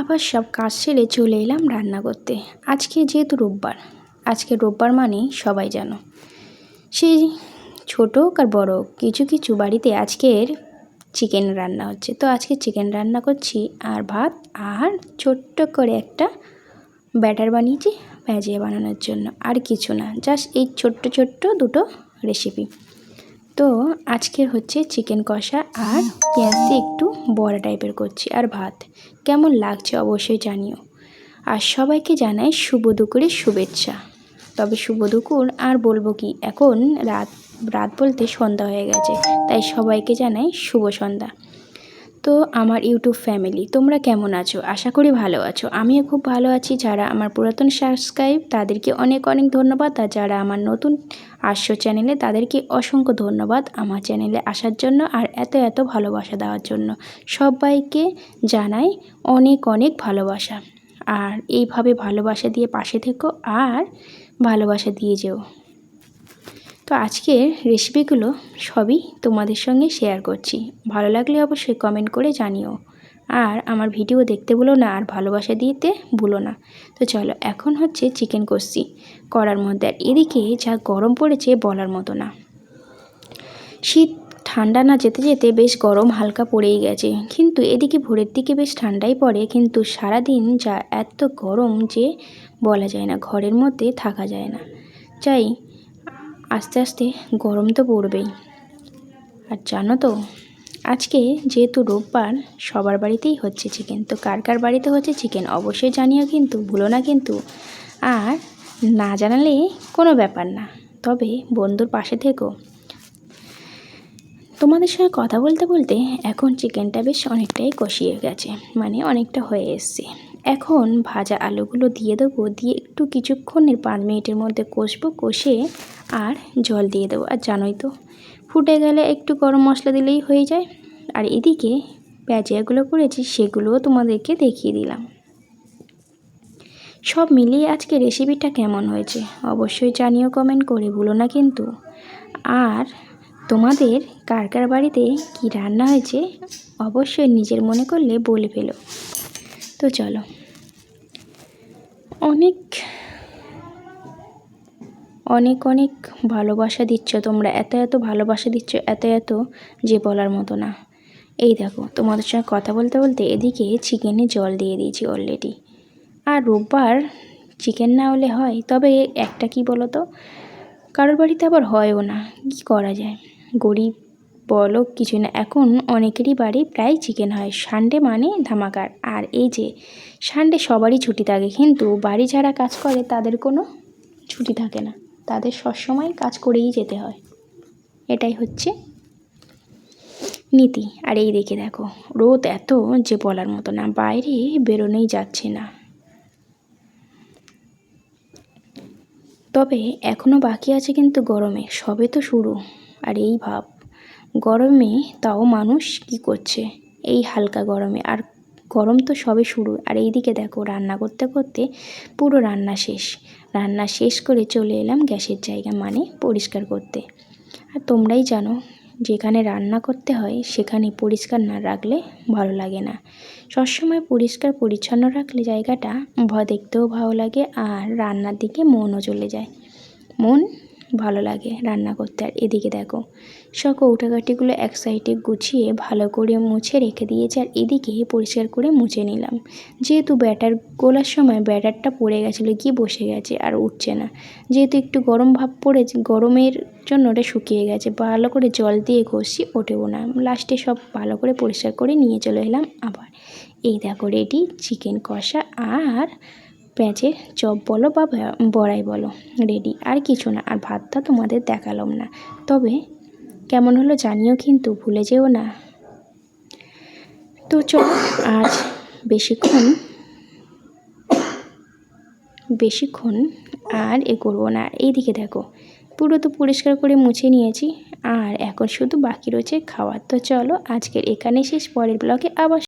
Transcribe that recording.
আবার সব কাজ সেরে চলে এলাম রান্না করতে। আজকে যেহেতু রোববার, আজকে রোববার মানে সবাই জানো। সেই ছোট আর বড় কিছু কিছু বাড়িতে আজকের চিকেন রান্না হচ্ছে। তো আজকে চিকেন রান্না করছি আর ভাত আর ছোট্ট করে একটা ব্যাটার বানিয়েছি ভেজিয়ে বানানোর জন্য। আর কিছু না, জাস্ট এই ছোট্ট ছোট্ট দুটো রেসিপি তো আজকে হচ্ছে চিকেন কষা আর পেঁয়াজ দিয়ে একটু বড়া টাইপের করছি আর ভাত। কেমন লাগছে অবশ্যই জানিও। আর সবাইকে জানাই শুভ দুপুরের শুভেচ্ছা। তবে শুভ দুপুর আর বলব কি, এখন রাত রাত বলতে সন্ধ্যা হয়ে গেছে, তাই সবাইকে জানাই শুভ সন্ধ্যা। তো আমার ইউটিউব ফ্যামিলি। তোমরা কেমন আছো? আশা করি ভালো আছো। আমিও খুব ভালো আছি। যারা আমার পুরাতন সাবস্ক্রাইব তাদেরকে অনেক অনেক ধন্যবাদ। আর যারা আমার নতুন আসছো চ্যানেলে তাদেরকে অসংখ্য ধন্যবাদ আমার চ্যানেলে আসার জন্য আর এত এত ভালোবাসা দেওয়ার জন্য। সবাইকে জানাই অনেক অনেক ভালোবাসা। আর এইভাবে ভালোবাসা দিয়ে পাশে থেকো আর ভালোবাসা দিয়ে যেও। তো আজকের রেসিপিগুলো সবই তোমাদের সঙ্গে শেয়ার করছি। ভালো লাগলে অবশ্যই কমেন্ট করে জানিও। আর আমার ভিডিও দেখতে ভুলো না, আর ভালোবাসা দিতে ভুলো না। তো চলো, এখন হচ্ছে চিকেন কষছি করার মধ্যে। আর এদিকে যা গরম পড়েছে বলার মতো না। শীত ঠান্ডা না যেতে যেতে বেশ গরম হালকা পড়েই গেছে। কিন্তু এদিকে ভোরের দিকে বেশ ঠান্ডাই পড়ে, কিন্তু সারাদিন যা এত গরম যে বলা যায় না, ঘরের মধ্যে থাকা যায় না। চাই আস্তে আস্তে গরম তো পড়বেই। আর জানো তো, আজকে যেহেতু রোববার, সবার বাড়িতেই হচ্ছে চিকেন তো কার কার বাড়িতে হচ্ছে চিকেন অবশ্যই জানিও কিন্তু, ভুলো না কিন্তু। আর না জানালে কোনো ব্যাপার না। তবে বন্ধুর পাশে থেকো। তোমাদের সঙ্গে কথা বলতে বলতে এখন চিকেনটা বেশ অনেকটাই কষিয়ে গেছে। মানে অনেকটা হয়ে এসছে। এখন ভাজা আলুগুলো দিয়ে দেবো, দিয়ে একটু কিছুক্ষণের পাঁচ মিনিটের মধ্যে কষবো, কষে আর জল দিয়ে দেবো। আর জানোই তো, ফুটে গেলে একটু গরম মশলা দিলেই হয়ে যায়। আর এদিকে প্যাজিয়াগুলো করেছি সেগুলোও তোমাদেরকে দেখিয়ে দিলাম। সব মিলিয়ে আজকে রেসিপিটা কেমন হয়েছে অবশ্যই জানিও কমেন্ট করে ভুলো না কিন্তু। আর তোমাদের কার কার বাড়িতে কী রান্না হয়েছে অবশ্যই নিজের মনে করলে বলে ফেলো। তো চলো। অনেক অনেক অনেক ভালোবাসা দিচ্ছ তোমরা। এত এত ভালোবাসা দিচ্ছ, এত এত যে বলার মতো না। এই দেখো, তোমাদের সঙ্গে কথা বলতে বলতে এদিকে চিকেনে জল দিয়ে দিয়েছি অলরেডি আর রোববার চিকেন না হলে হয়, তবে একটা কি বলো তো কারোর বাড়িতে আবার হয়ও না, কি করা যায়? গরিব বলো, কিছু না। এখন অনেকেরই বাড়ি প্রায় চিকেন হয়। সানডে মানে ধামাকার। আর এই যে, সানডে সবারই ছুটি থাকে। কিন্তু বাড়ি যারা কাজ করে, তাদের কোনো ছুটি থাকে না। তাদের সবসময় কাজ করেই যেতে হয়। এটাই হচ্ছে নীতি। আর এই দেখে দেখো, রোদ এত যে বলার মতো না। বাইরে বেরোনোই যাচ্ছে না। তবে এখনও বাকি আছে কিন্তু গরমে। সবে তো শুরু। আর এই ভাব। গরমে তাও মানুষ কি করছে? এই হালকা গরমে। আর গরম তো সবে শুরু। আর এইদিকে দেখো, রান্না করতে করতে পুরো রান্না শেষ। রান্না শেষ করে চলে এলাম গ্যাসের জায়গা মানে পরিষ্কার করতে। আর তোমরাই জানো, যেখানে রান্না করতে হয় সেখানে পরিষ্কার না রাখলে ভালো লাগে না। সবসময় পরিষ্কার পরিচ্ছন্ন রাখলে জায়গাটা দেখতেও ভালো লাগে আর রান্নার দিকে মনও চলে যায়। মন ভালো লাগে রান্না করতে। আর এদিকে দেখো সব কৌটাকাটিগুলো এক সাইডে গুছিয়ে ভালো করে মুছে রেখে দিয়েছে আর এদিকে পরিষ্কার করে মুছে নিলাম। যেহেতু ব্যাটার গোলার সময় ব্যাটারটা পড়ে গেছিল গিয়ে বসে গেছে আর উঠছে না। যেহেতু একটু গরম ভাব পড়েছে, গরমের জন্য ওটা শুকিয়ে গেছে। ভালো করে জল দিয়ে ঘষি ওঠেও না। লাস্টে সব ভালো করে পরিষ্কার করে নিয়ে চলে এলাম আবার। এই দেখো রেডি, চিকেন কষা আর পেঁয়াজের চপ বলো বা বড়াই বলো। রেডি, আর কিছু না, আর ভাতটা তোমাদের দেখালাম না। তবে কেমন হলো জানিও কিন্তু, ভুলে যেও না। তো চলো আজ বেশিক্ষণ বেশিক্ষণ আর এ করব না। এইদিকে দেখো, পুরো তো পরিষ্কার করে মুছে নিয়েছি, আর এখন শুধু বাকি রয়েছে খাওয়ার। তো চলো, আজকের এখানে শেষ, পরের ব্লকে আবার